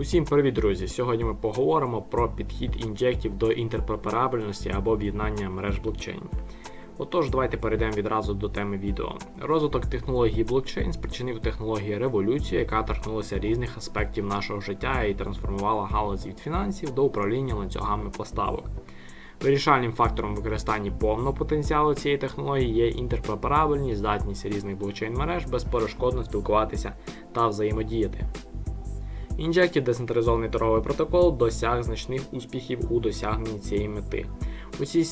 Усім привіт, друзі! Сьогодні ми поговоримо про підхід інжектів до інтерпреперабельності або об'єднання мереж блокчейн. Отож, давайте перейдемо відразу до теми відео. Розвиток технології блокчейн спричинив технології революцію, яка торкнулася різних аспектів нашого життя і трансформувала галузь від фінансів до управління ланцюгами поставок. Вирішальним фактором використання повного потенціалу цієї технології є інтерпреперабельність, здатність різних блокчейн мереж безперешкодно спілкуватися та взаємодіяти. Injective децентралізований торговий протокол досяг значних успіхів у досягненні цієї мети. У цій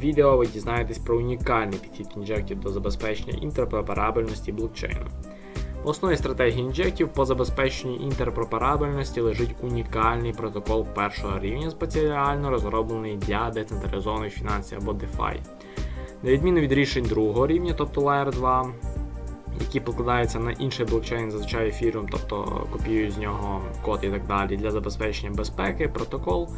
відео ви дізнаєтесь про унікальний підхід Injective до забезпечення інтерпреперабельності блокчейну. В основі стратегії Injective по забезпеченню інтерпреперабельності лежить унікальний протокол першого рівня, спеціально розроблений для децентралізованих фінансів або DeFi. На відміну від рішень другого рівня, тобто Layer 2, які покладаються на інший блокчейн, зазвичай ефіріум, тобто копіюють з нього код і так далі для забезпечення безпеки, протокол.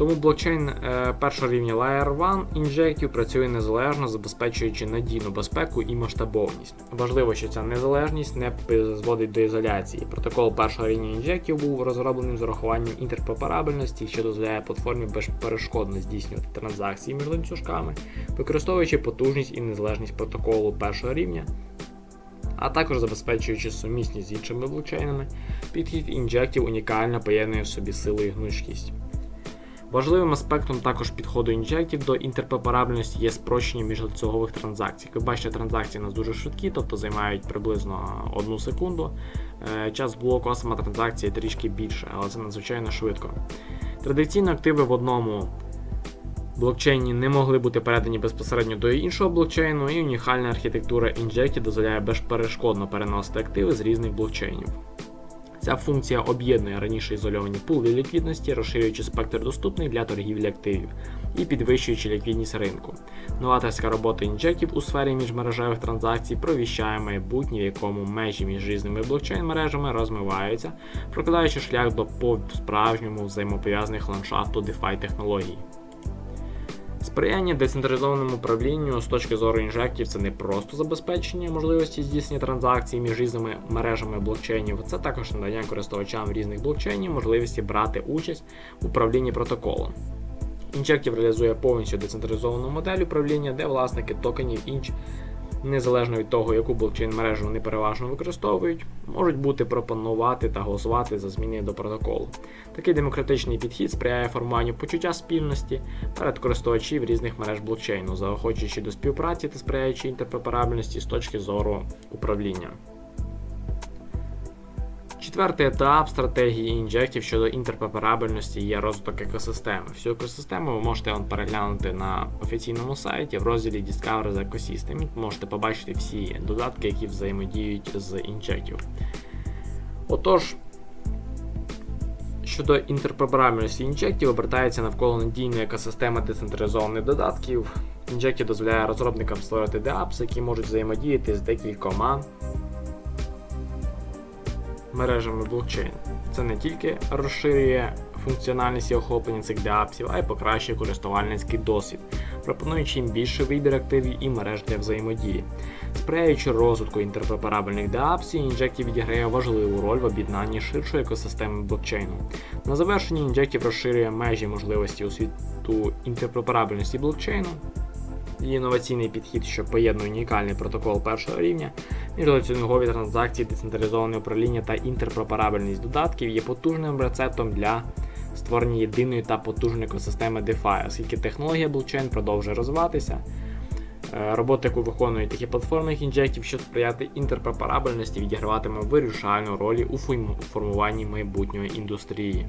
Тому блокчейн е, першого рівня Layer 1 Injective працює незалежно, забезпечуючи надійну безпеку і масштабовність. Важливо, що ця незалежність не призводить до ізоляції. Протокол першого рівня Injective був розробленим з урахуванням інтерпреперабельності, що дозволяє платформі безперешкодно здійснювати транзакції між ланцюжками, використовуючи потужність і незалежність протоколу першого рівня. А також забезпечуючи сумісність з іншими блокчейнами, підхід Injective унікально поєднує в собі силу і гнучкість. Важливим аспектом також підходу інжектів до інтерпреперабельності є спрощення міжланцюгових транзакцій. Ви бачите, транзакції у нас дуже швидкі, тобто займають приблизно 1 секунду. Е, Час блоку а сама транзакції трішки більше, але це надзвичайно швидко. Традиційно активи в одному блокчейні не могли бути передані безпосередньо до іншого блокчейну, і унікальна архітектура інжектів дозволяє безперешкодно переносити активи з різних блокчейнів. Ця функція об'єднує раніше ізольовані пули ліквідності, розширюючи спектр доступний для торгівлі активів і підвищуючи ліквідність ринку. Новаторська робота інжектів у сфері міжмережевих транзакцій провіщає майбутнє, в якому межі між різними блокчейн-мережами розмиваються, прокладаючи шлях до по справжньому взаємопов'язаних ландшафту DeFi технологій. Сприяння децентралізованому управлінню з точки зору інжектів це не просто забезпечення можливості здійснення транзакцій між різними мережами блокчейнів, це також надання користувачам різних блокчейнів можливості брати участь в управлінні протоколом. Інжектів реалізує повністю децентралізовану модель управління, де власники токенів інч, незалежно від того, яку блокчейн мережу вони переважно використовують, можуть бути пропонувати та голосувати за зміни до протоколу. Такий демократичний підхід сприяє формуванню почуття спільності перед користувачів різних мереж блокчейну, заохочуючи до співпраці та сприяючи інтерпреперабельності з точки зору управління. Четвертий етап стратегії інжектів щодо інтерпреперабельності є розвиток екосистеми. Всю екосистему ви можете переглянути на офіційному сайті в розділі Discover the Ecosystem. Можете побачити всі додатки, які взаємодіють з інжектів. Отож, щодо інтерпреперабельності інжектів, обертається навколо надійної екосистеми децентралізованих додатків. Інжектів дозволяє розробникам створити DApps, які можуть взаємодіяти з декількома мережами блокчейн. Це не тільки розширює функціональність і охоплення цих деапсів, а й покращує користувальницький досвід, пропонуючи їм більше вибір активів і мереж для взаємодії. Сприяючи розвитку інтерпреперабельних деапсів, Injective відіграє важливу роль в об'єднанні ширшої екосистеми блокчейну. На завершенні Injective розширює межі можливості у світу інтерпреперабельності блокчейну. Її інноваційний підхід, що поєднує унікальний протокол першого рівня, міжланцюгові транзакції, децентралізоване управління та інтерпреперабельність додатків є потужним рецептом для створення єдиної та потужної екосистеми DeFi, оскільки технологія блокчейн продовжує розвиватися. Е, Робота, яку виконують такі платформи інжектів, щоб сприяти інтерпреперабельності, відіграватиме вирішальну роль у формуванні майбутньої індустрії.